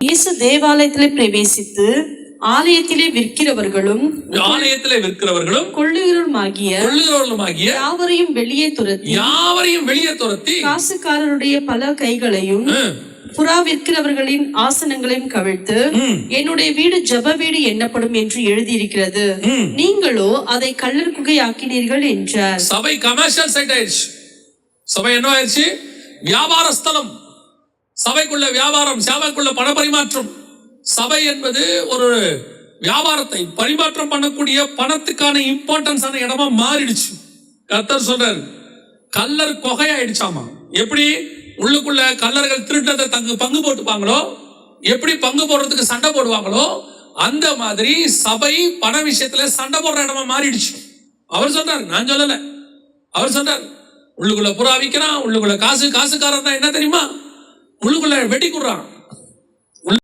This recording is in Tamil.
இயேசு தேவாலயத்திலே பிரவேசித்து ஆலயத்திலே விற்கிறவர்களும் ஆலயத்திலே விற்கிறவர்களும் கொள்ளுகிறவருமாகிய கொள்ளுகிறவர்களுமாகிய யாவரையும் வெளியே துரத்தி யாவரையும் வெளியே துரத்தி காசுக்காரருடைய பல கைகளையும் புறா விற்கிறவர்களின் ஆசனங்களையும் கவிழ்த்து என்னுடைய வீடு ஜப வீடு எண்ணப்படும் என்று எழுதியிருக்கிறது. நீங்களோ அதை கள்ளர் குகை ஆக்கினீர்கள் என்றார். சபை கமர்ஷியல் சைட் ஆயிடுச்சு. சபை என்ன ஆயிடுச்சு? வியாபார ஸ்தலம் சபைக்குள்ள வியாபாரம் சபைக்குள்ள பண பரிமாற்றம் சபை என்பது ஒரு வியாபாரத்தை பரிமாற்றம் பண்ணக்கூடிய பணத்துக்கான இம்பார்ட்டன்ஸான இடமா மாறிடுச்சு. கர்த்தர் சொல்றார் கல்லர் கொகையாயிடுச்சாமா? எப்படி? உள்ளுக்குள்ள கல்லர்கள் திருட்டத்தை தங்கு பங்கு போட்டுப்பாங்களோ? எப்படி பங்கு போடுறதுக்கு சண்டை போடுவாங்களோ? அந்த மாதிரி சபை பண விஷயத்துல சண்டை போடுற இடமா மாறிடுச்சு. அவர் சொன்னார் நான் சொல்லல. அவர் சொன்னார் உள்ளுக்குள்ள புறா விற்கிறான் உள்ளுக்குள்ள காசு காசுக்காரன் தான் என்ன தெரியுமா? உள்ளுக்குள்ள வெட்டி குடுறான்